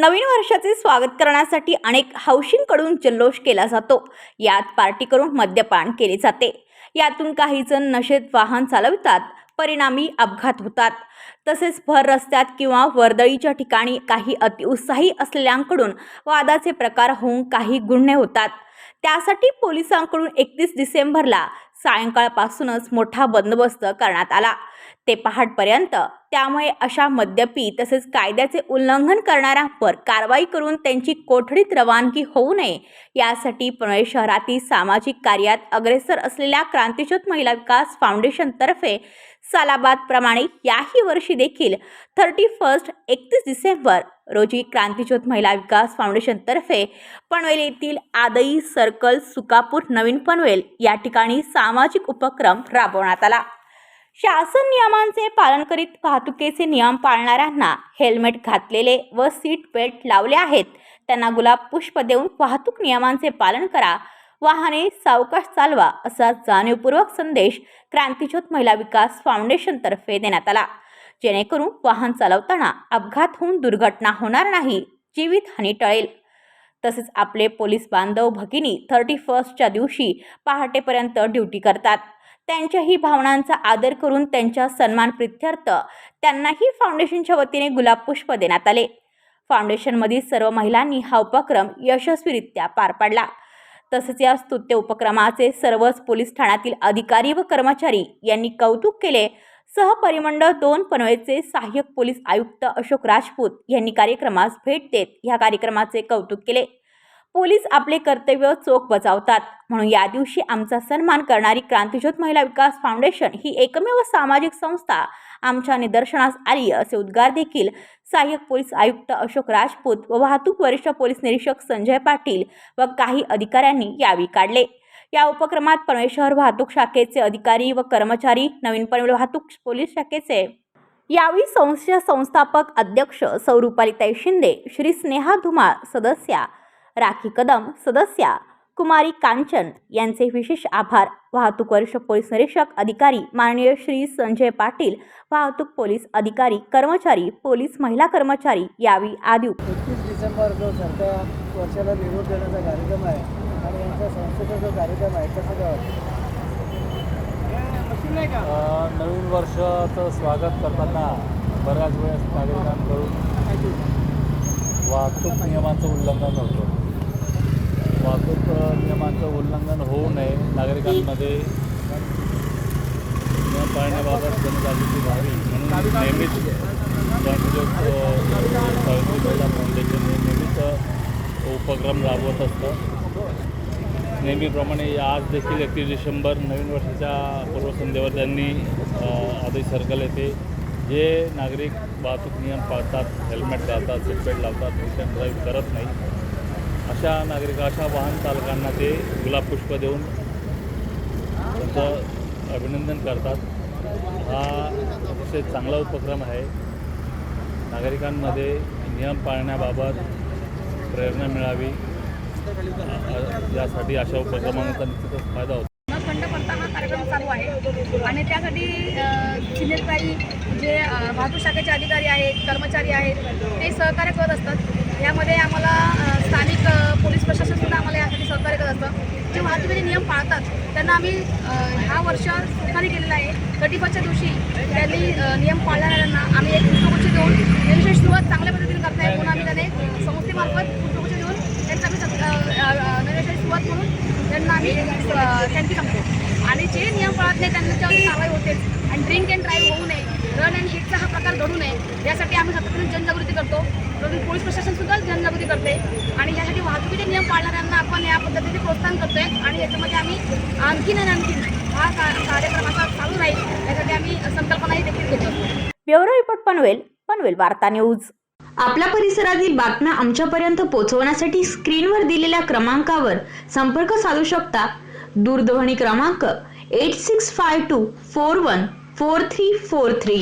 नवीन वर्षाचे स्वागत करण्यासाठी अनेक हौशींकडून जल्लोष केला जातो. यात पार्टी करून मद्यपान केले जाते. यातून काही जण नशेत वाहन चालवितात परिणामी अपघात होतात. तसेच भर रस्त्यात किंवा वर्दळीच्या ठिकाणी काही अतिउत्साही असलेल्यांकडून वादाचे प्रकार होऊन काही गुन्हे होतात. त्यासाठी पोलिसांकडून एकतीस डिसेंबरला सायंकाळपासूनच मोठा बंदोबस्त करण्यात आला. ते पहाटपर्यंत. त्यामुळे अशा मद्यपी तसेच कायद्याचे उल्लंघन करणाऱ्यांवर कारवाई करून त्यांची कोठडीत रवानगी होऊ नये. यासाठी पुणे शहरातील सामाजिक कार्यात अग्रेसर असलेल्या क्रांतिज्योत महिला विकास फाउंडेशनतर्फे सालाबादप्रमाणे याही वर्षी देखील थर्टी फर्स्ट एकतीस डिसेंबर रोजी क्रांतिज्योत महिला विकास फाउंडेशनतर्फे पनवेल येथील आदई सर्कल सुकापूर नवीन पनवेल या ठिकाणी सामाजिक उपक्रम राबवण्यात आला. शासन नियमांचे पालन करीत वाहतुकीचे नियम पाळणाऱ्यांना हेल्मेट घातलेले व सीट बेल्ट लावले आहेत. त्यांना गुलाब पुष्प देऊन वाहतूक नियमांचे पालन करा. वाहने सावकाश चालवा असा जाणीवपूर्वक संदेश क्रांतीज्योत महिला विकास फाउंडेशनतर्फे देण्यात आला. जेणेकरून वाहन चालवताना अपघात होऊन दुर्घटना होणार नाही जीवितहानी टळेल. तसेच आपले पोलीस बांधव भगिनी थर्टी फर्स्टच्या दिवशी पहाटेपर्यंत ड्युटी करतात. त्यांच्याही भावनांचा आदर करून त्यांच्या सन्मान प्रित्यर्थ त्यांनाही फाउंडेशनच्या वतीने गुलाब पुष्प देण्यात आले. फाउंडेशनमधील सर्व महिलांनी हा उपक्रम यशस्वीरित्या पार पाडला. तसेच या स्तुत्य उपक्रमाचे सर्वच पोलीस ठाण्यातील अधिकारी व कर्मचारी यांनी कौतुक केले. सहपरिमंडळ दोन पनवेलचे सहाय्यक पोलीस आयुक्त अशोक राजपूत यांनी कार्यक्रमास भेट देत ह्या कार्यक्रमाचे कौतुक केले. पोलीस आपले कर्तव्य चोख बजावतात. म्हणून या दिवशी आमचा सन्मान करणारी क्रांतीज्योत महिला विकास फाउंडेशन ही एकमेव सामाजिक संस्था आमच्या निदर्शनास आली असे उद्गार देखील सहाय्यक पोलीस आयुक्त अशोक राजपूत व वाहतूक वरिष्ठ पोलीस निरीक्षक संजय पाटील व काही अधिकाऱ्यांनी यावेळी काढले. या उपक्रमात पनवेल शहर वाहतूक शाखेचे अधिकारी व कर्मचारी नवीन पनवेल वाहतूक पोलीस शाखेचे यावेळी संस्थेच्या संस्थापक अध्यक्ष सौरूपालिताई शिंदे श्री स्नेहा धुमाळ सदस्या राखी कदम सदस्या कुमारी कांचन यांचे विशेष आभार. वाहतूक वरिष्ठ पोलीस निरीक्षक अधिकारी माननीय श्री संजय पाटील वाहतूक पोलीस अधिकारी कर्मचारी पोलीस महिला कर्मचारी यावेळी आदी एकतीस डिसेंबर जो सरत्या वर्षाला निरोप देण्याचा कार्यक्रम आहे आणि यांच्या संस्थेचा जो कार्यक्रम आहे कसं नवीन वर्षाचं स्वागत करताना बऱ्याच वेळेस नागरिकांकडून वाहतूक नियमांचं उल्लंघन होतं. वाहतूक नियमांचं उल्लंघन होऊ नये. नागरिकांमध्ये नियम पाळण्याबाबत जनजागृती व्हावी म्हणून नेहमीच क्रांतीज्योत, सावित्री महिला फाउंडेशन हे नेहमीच उपक्रम राबवत असतं नेहमीप्रमाणे आज देखील एकतीस डिसेंबर नवीन वर्षाच्या पूर्वसंध्येवर त्यांनी अ, आदेश सर्कल येथे जे नागरिक वाहतूक नियम पाळतात हेल्मेट घालतात सीटबेल्ट लावतात ड्राईव्ह करत नाही. अशा नागरिक अशा वाहन चालकांना ते गुलाबपुष्प देऊन त्यांचं अभिनंदन करतात. हा अतिशय चांगला उपक्रम आहे. नागरिकांमध्ये नियम पाळण्याबाबत प्रेरणा मिळावी. यासाठी अशा उपक्रमांचा निश्चितच फायदा होतो. न खंड पडता हा कार्यक्रम चालू आहे. आणि त्यासाठी सिनियर काही जे वाहतूक शाखेचे अधिकारी आहेत कर्मचारी आहेत ते सहकार्य करत असतात. यामध्ये आम्हाला स्थानिक पोलीस प्रशासनसुद्धा आम्हाला यासाठी सहकार्य करत असतं. जे वाहतुकीचे नियम पाळतात त्यांना आम्ही ह्या वर्ष सुखाने केलेलं आहे. थर्टी फर्स्टच्या दिवशी त्यांनी नियम पाळणाऱ्यांना आम्ही एक पुस्तकोची देऊन त्यांची सुरुवात चांगल्या पद्धतीने करताय म्हणून आम्ही त्याने संस्थेमार्फत पुस्तकोची देऊन त्यांचा आम्ही नव्याची सुरुवात म्हणून त्यांना आम्ही थँक्यू सांगतो. आणि जे नियम पाळत नाही त्यांच्यावरती कारवाई होते आणि ड्रिंक अँड ड्राईव्ह होऊ नये. रन अँड हिटचा हा प्रकार घडू नये यासाठी आम्ही सातत्याने जनजागृती करतो. पोलीस प्रशासनसुद्धा जनजागृती करते. आणि यासाठी वाहतुकीचे नियम पाळणाऱ्यांना आपण या पद्धतीने प्रोत्साहन करतोय. आणि याच्यामध्ये आम्ही आणखीन आणि आणखीन हा का कार्यक्रम असा चालू राहील. यासाठी आम्ही संकल्पनाही देखील घेत. असतो ब्युरो रिपोर्ट पनवेल पनवेल वार्ता न्यूज. आपल्या परिसरातील बातम्या आमच्यापर्यंत पोहोचवण्यासाठी स्क्रीनवर दिलेल्या क्रमांकावर संपर्क साधू शकता. दूरध्वनी क्रमांक eight six five two four one four three four three.